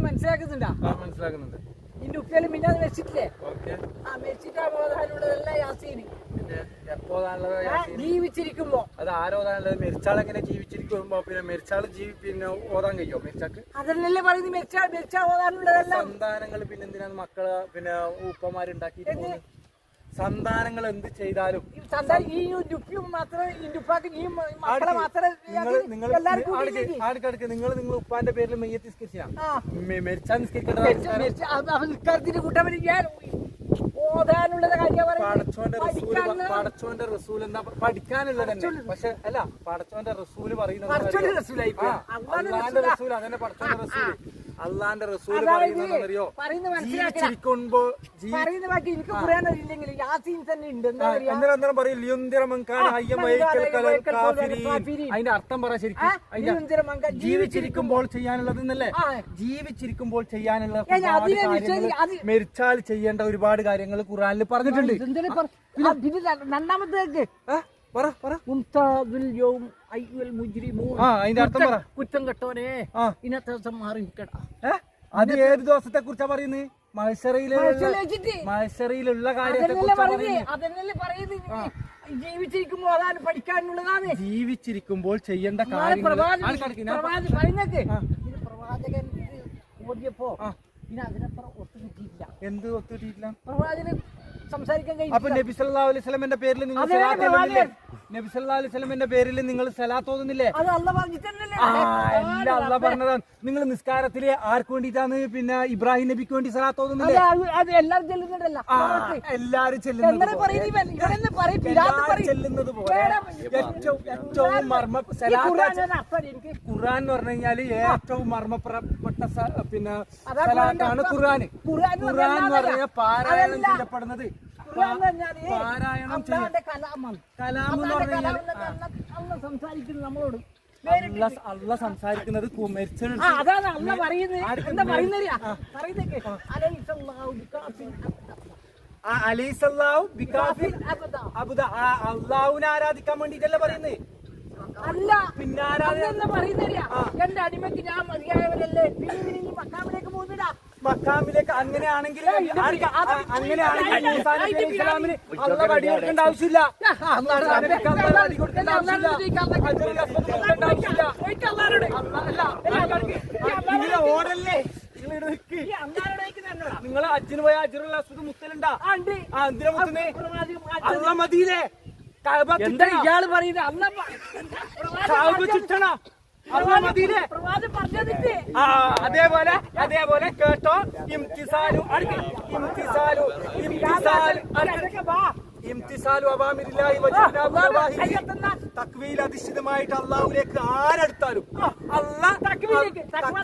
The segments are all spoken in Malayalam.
മനസ്സിലാക്കുന്നുണ്ടാ? മനസ്സിലാക്കുന്നുണ്ട്. നിന്റെ ഉപ്പയിലും പിന്നെ അത് വെച്ചിട്ടില്ലേ? ആ വെച്ചിട്ടാ ബോധാനുള്ളതെല്ലാം യാസീന്? ജീവിച്ചിരിക്കുമ്പോ. അത് ആരോധാനുള്ളത് മരിച്ചാളെങ്ങനെ ജീവിച്ചിരിക്കുമ്പോ പിന്നെ മരിച്ചാൾ ജീവി പിന്നെ ഓതാൻ കഴിയോ മരിച്ചാക്ക് അതല്ലേ പറയുന്നത്? മെച്ചാ മെച്ചാ ബോധാനുള്ളതെല്ലാം സന്താനങ്ങൾ പിന്നെ എന്തിനാണ് മക്കൾ പിന്നെ ഉപ്പമാരുണ്ടാക്കിയിട്ട് പോകുന്നത്? സന്താനങ്ങൾ എന്ത് ചെയ്താലും ഈ മാത്രമേ നിങ്ങൾ നിങ്ങൾ ഉപ്പാന്റെ പേരിൽ മെയ്യത്ത് പടച്ചോന്റെ റസൂൽ എന്താ പഠിക്കാനുള്ളത് പക്ഷെ അല്ല പടച്ചോന്റെ റസൂൽ പറയുന്നത് അതന്നെ പടച്ചോന്റെ റസൂൽ. അള്ളാന്റെ റസൂൽ പറയുന്നതെന്നറിയോ ജീവിച്ചിരിക്കുമ്പോ അന്നേരം പറയും. അതിന്റെ അർത്ഥം പറ ശരിക്കും. ജീവിച്ചിരിക്കുമ്പോൾ ചെയ്യാനുള്ളത് എന്നല്ലേ? ജീവിച്ചിരിക്കുമ്പോൾ ചെയ്യാനുള്ള മരിച്ചാൽ ചെയ്യേണ്ട ഒരുപാട് കാര്യങ്ങൾ ഖുറാനിൽ പറഞ്ഞിട്ടുണ്ട്. രണ്ടാമത്തേക്ക്. പറ പറ. കുറ്റം കെട്ടോനെ. ഇന്നത്തെ ദിവസം മാറി നിൽക്കടാ? അത് ഏത് ദിവസത്തെ കുറിച്ചാ പറയുന്നത് മത്സരയിലുള്ള വെച്ചിട്ട് മത്സരയിലുള്ള കാര്യത്തെ അതന്നല്ലേ കുറിച്ചാ പറയുന്നത് പറയുന്നത് അതന്നല്ലേ പറയുന്നത് ജീവിച്ചിരിക്കുമ്പോ അതാണ് പഠിക്കാനുള്ളതാണ്. ജീവിച്ചിരിക്കുമ്പോൾ ചെയ്യേണ്ട കാര്യം പ്രവാചകൻ പ്രവാചകൻ പ്രവാചകൻ ഓടിയപ്പോ പിന്നെ അതിനപ്പുറം ഒത്തു എന്ത് ഒത്തുകിട്ടിയില്ല പ്രവാചകന് സംസാരിക്കാൻ അപ്പൊ കഴിഞ്ഞില്ല നബി സല്ലല്ലാഹു അലൈഹി വസല്ലമയുടെ പേരിൽ നിങ്ങൾ അതെ, സലാത്ത് പ്രവാചകൻ. ഓതുന്നില്ലേ? നബി സല്ലല്ലാഹു അലൈഹി വസല്ലമയുടെ പേരിൽ നിങ്ങൾ സലാത്ത് ഓതുന്നില്ലേ? അത് അള്ളാഹ് പറഞ്ഞിട്ടല്ലേ ആ, പറഞ്ഞതാണ്. നിങ്ങൾ നിസ്കാരത്തിൽ ആർക്ക് വേണ്ടിയിട്ടാണ് പിന്നെ ഇബ്രാഹിം നബിക്ക് വേണ്ടി സലാത്ത് അത് ഓതുന്നില്ലേ ചെല്ലുന്നുണ്ടല്ലോ. ചെല്ലുന്നത് പോലെ. ഏറ്റവും ഏറ്റവും മർമ്മ സലാത്ത് ഖുർആൻ എന്ന് പറഞ്ഞു കഴിഞ്ഞാൽ ഏറ്റവും മർമ്മപ്രപ്പെട്ട സ- പിന്നെ സ്ഥലമാണ് ഖുർആൻ. ഖുർആൻ. എന്ന് പറഞ്ഞാൽ പാരായണം. ചെയ്യപ്പെടുന്നത്. പാരായണം കലാമാണ്. കലാം എന്ന് പറഞ്ഞു കഴിഞ്ഞാൽ സംസാരിക്കുന്നു നമ്മളോട്. അല്ല സംസാരിക്കുന്നത് അതാണ് പറയുന്നത്. എന്താ പറയുന്നത് അലൈസല്ലാഹു അബദ. അള്ളാഹുവിനെ ആരാധിക്കാൻ വേണ്ടിട്ടല്ലേ പറയുന്നത് അല്ല പിന്നെ അതെന്താ എന്റെ അടിമയ്ക്ക് ഞാൻ മതിയായവരല്ലേ പിന്നെ ഇവന് ഇനി മക്കാമിലേക്ക് പോകുന്നിടാ മക്കാമിലേക്ക് അങ്ങനെയാണെങ്കിൽ അങ്ങനെയാണെങ്കിൽ സ്വലാമിന് അള്ള വടി കൊടുക്കേണ്ട ആവശ്യമില്ല വടി കൊടുക്കേണ്ട ആവശ്യമില്ല ഓടല്ലേ നിങ്ങൾ അജ്ജിന് പോയ അജിറുള്ള അസുഖം മുത്തലുണ്ടാ അതിനെ മുത്തുന്നേ അള്ള മതിയിലേ കഅബ എന്താ ഇയാൾ പറയുന്നത്? അല്ല ചുറ്റണ. അതേപോലെ അതേപോലെ കേട്ടോ. ഇംതിസാലു ഇംതിസാലു ഇംതിസാലു ഇംതിസാലു അവാമിരില്ലാഹി വജനാബു നവാഹിഹി തക്വീൽ അധിഷ്ഠിതമായിട്ട് അള്ളാഹുലേക്ക് ആരെടുത്താലും. തക്വ?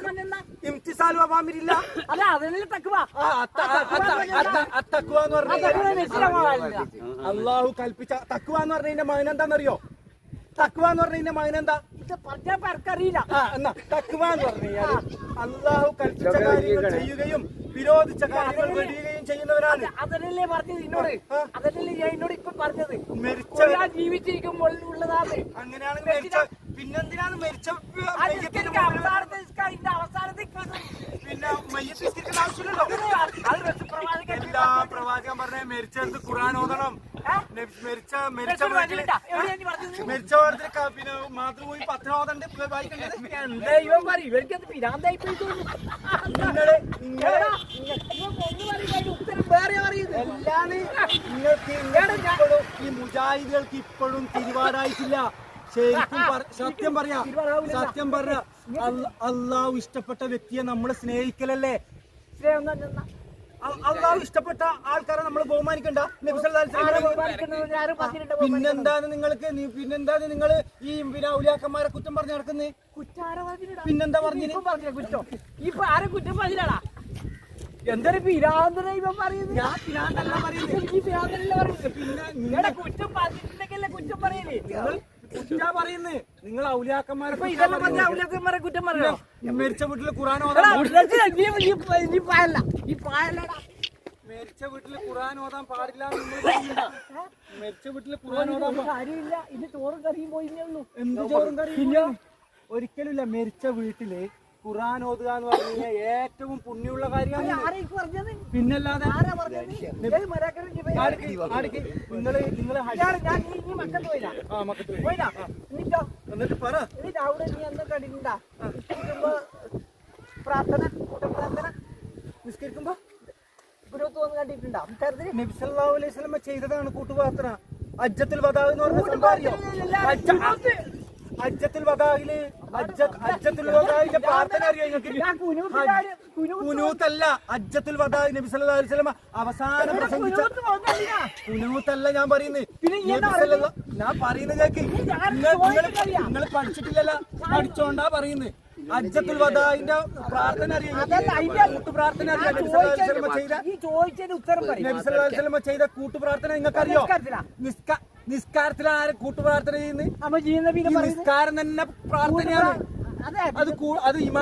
ഇംതിസാലു അവാമിരില്ല അല്ല അതല്ലേ അത്ത- അത്ത- എന്ന് പറഞ്ഞാൽ അള്ളാഹു കൽപ്പിച്ച തക്വ എന്ന് പറഞ്ഞതിന്റെ മകൻ എന്താണെന്നറിയോ തക്വ എന്ന് പറഞ്ഞതിന്റെ പേർക്കറിയില്ല ആ, എന്നാ തക്വ എന്ന് പറഞ്ഞു കഴിഞ്ഞാൽ അള്ളാഹു കൽപ്പിച്ച കാര്യങ്ങൾ ചെയ്യുകയും വിരോധിച്ച കാര്യങ്ങൾ വെടിയുകയും ചെയ്യുന്നവരാണ് അതല്ലേ പറഞ്ഞത് എന്നോട്? അതല്ലേ ഞാൻ എന്നോട് ഇപ്പൊ പറഞ്ഞത്? മരിച്ച ജീവിച്ചിരിക്കുമ്പോൾ ഉള്ളതാണ്. അങ്ങനെയാണെങ്കിൽ പിന്നെന്തിനാണ് മരിച്ച അവസാനത്തെ പിന്നെ മയ്യത്ത് നിസ്കരിക്കേണ്ട ആവശ്യമില്ലല്ലോ. അത് റസൂൽ എല്ലാ പ്രവാചകൻ പറഞ്ഞ മരിച്ചെടുത്ത് ഖുർആൻ ഓതണം. മരിച്ച മരിച്ച? മരിച്ച പിന്നെ എന്താ ഇവൻ പറയും? പിരാന്തായി പോയി നിങ്ങൾ നിങ്ങൾ ഉത്തരം വേറെ നിങ്ങൾക്ക് ഇപ്പോഴും ഈ മുജാഹിദുകൾക്ക് ഇപ്പോഴും തിരുവാടായിട്ടില്ല. ശരിക്കും സത്യം പറയാ. സത്യം പറയാ അള്ളാഹു ഇഷ്ടപ്പെട്ട വ്യക്തിയെ നമ്മൾ സ്നേഹിക്കലല്ലേ? സ്നേഹം അള്ളാഹു ഇഷ്ടപ്പെട്ട ആൾക്കാരെ നമ്മൾ ബഹുമാനിക്കണ്ട. പിന്നെന്താണ് നിങ്ങൾക്ക് പിന്നെന്താണ് നിങ്ങൾ ഈ പിന്നെ ഔലിയാക്കന്മാരെ കുറ്റം പറഞ്ഞു നടക്കുന്നത് പിന്നെന്താ പറഞ്ഞു കുറ്റം. ഇപ്പൊ ആരെ കുറ്റം പറഞ്ഞാടാ? എന്തൊരു ഇവൻ പറയുന്നത്? ഞാൻ പിരാന്തല്ല പറയുന്നത്. ഈ പിരാന്തനല്ലേ പറയുന്നത്? പിന്നെ കുറ്റം പറഞ്ഞിട്ടുണ്ടെങ്കിലല്ലേ കുറ്റം പറയലേ? കുറ്റാ പറയുന്നത് നിങ്ങൾ ഔലിയാക്കന്മാരെ കുറ്റം പറയണോ? മരിച്ച വീട്ടിൽ ഖുറാൻ ഓതാൻ പായല്ല. മരിച്ച വീട്ടിൽ ഖുറാൻ ഓതാൻ പാടില്ല? മരിച്ച വീട്ടിൽ ഖുറാൻ ഓതാൻ കാര്യമില്ല. ഇത് ചോറും കറിയും ഉള്ളൂ. എന്ത് ചോറും കറിയും ഒരിക്കലുമില്ല മരിച്ച വീട്ടിൽ ഖുർആൻ ഓതുക എന്ന് പറഞ്ഞു കഴിഞ്ഞാൽ ഏറ്റവും പുണ്യമുള്ള കാര്യമാണ് പിന്നല്ലാതെ നിങ്ങൾ നിങ്ങൾ ഞാൻ ഞാൻ ഈ ഈ പോയില്ല. ആ മക്കത്ത് പോയില്ല. എന്നിട്ടോ? എന്നിട്ട് പറ. അവിടെ നീ കണ്ടിട്ടുണ്ടാ? പ്രാർത്ഥന കൂട്ടപ്രാർത്ഥന. നിസ്കരിക്കുമ്പോ കണ്ടിട്ടുണ്ടാ? നബി സല്ലല്ലാഹു അലൈഹി വസല്ലമ ചെയ്തതാണ് കൂട്ടുപ്രാർത്ഥന. അജ്ജത്തുൽ വദാ എന്ന് പറഞ്ഞ സംഭവം അറിയോ? അജ്ജ- അജ്ജത്തുൽ വദായിൽ അജ്ജത്തിൽ വദായിലെ പ്രാർത്ഥന അറിയോ നിങ്ങൾക്ക്. കുനൂത്തല്ല അജ്ജത്തുൽ വദായി നബി സല്ലല്ലാഹു അലൈഹി വസല്ലമ അവസാനം പ്രസംഗിച്ച കുനൂത്ത് കുനൂത്തല്ല ഞാൻ പറയുന്നത്. ഞാൻ പറയുന്നത് കേക്ക്. നിങ്ങൾ പഠിച്ചിട്ടില്ലല്ല. പഠിച്ചോണ്ടാ പറയുന്നത്. അജ്ജത്തുൽ വദായിന്റെ പ്രാർത്ഥന അറിയാം. അതല്ല അതിന്റെ കൂട്ടു പ്രാർത്ഥന അറിയോ. ചെയ്ത ഉത്തരം ചെയ്ത കൂട്ടുപ്രാർത്ഥന നിങ്ങൾക്കറിയോ? നിസ്കാ നിസ്കാരത്തിൽ ആരെ കൂട്ടുപ്രാർത്ഥന ഈ നിസ്കാരം തന്നെ പ്രാർത്ഥനയാണ്. അതെ അത് അത് ഇമാ